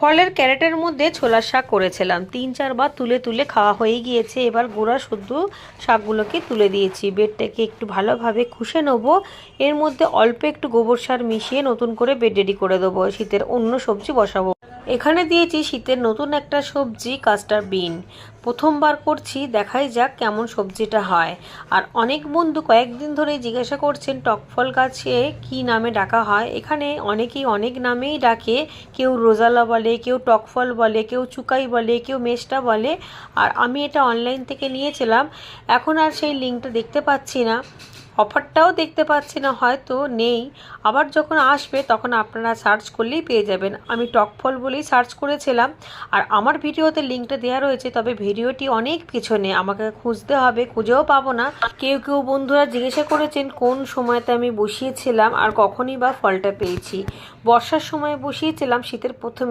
ফলের ক্যারেটের মধ্যে ছোলার শাক করেছিলাম। তিন চারবার তুলে তুলে খাওয়া হয়ে গিয়েছে। এবার গোড়া শুদ্ধ শাকগুলোকে তুলে দিয়েছি। বেডটাকে একটু ভালোভাবে খুশে নেব। এর মধ্যে অল্প একটু গোবর সার মিশিয়ে নতুন করে বেড রেডি করে দেবো। শীতের অন্য সবজি বসাবো। এখানে দিয়েছি শীতের নতুন একটা সবজি কাস্টার বিন। প্রথমবার করছি, দেখাই যাক কেমন সবজিটা হয়। আর অনেক বন্ধু কয়েকদিন ধরে জিজ্ঞাসা করছেন টকফল গাছে কি নামে ডাকা হয়? এখানে অনেকেই অনেক নামেই ডাকে। কেউ রোজালা বলে, কেউ টকফল বলে, কেউ চুকাই বলে, কেউ মেষ্টা বলে। আর আমি এটা অনলাইন থেকে নিয়েছিলাম। এখন আর সেই লিঙ্কটা দেখতে পাচ্ছি না। অফারটাও দেখতে পাচ্ছি না, হয়তো নেই। আবার যখন আসবে, তখন আপনারা সার্চ করলেই পেয়ে যাবেন। আমি টকফল বলেই সার্চ করেছিলাম। আর আমার ভিডিওতে লিঙ্কটা দেওয়া রয়েছে, তবে ভিডিওটি অনেক পিছনে। আমাকে খুঁজতে হবে, খুঁজেও পাবো না। কেউ কেউ বন্ধুরা জিজ্ঞাসা করেছেন, কোন সময়তে আমি বসিয়েছিলাম আর কখনই বা ফলটা পেয়েছি। বর্ষার সময় বসিয়েছিলাম, শীতের প্রথম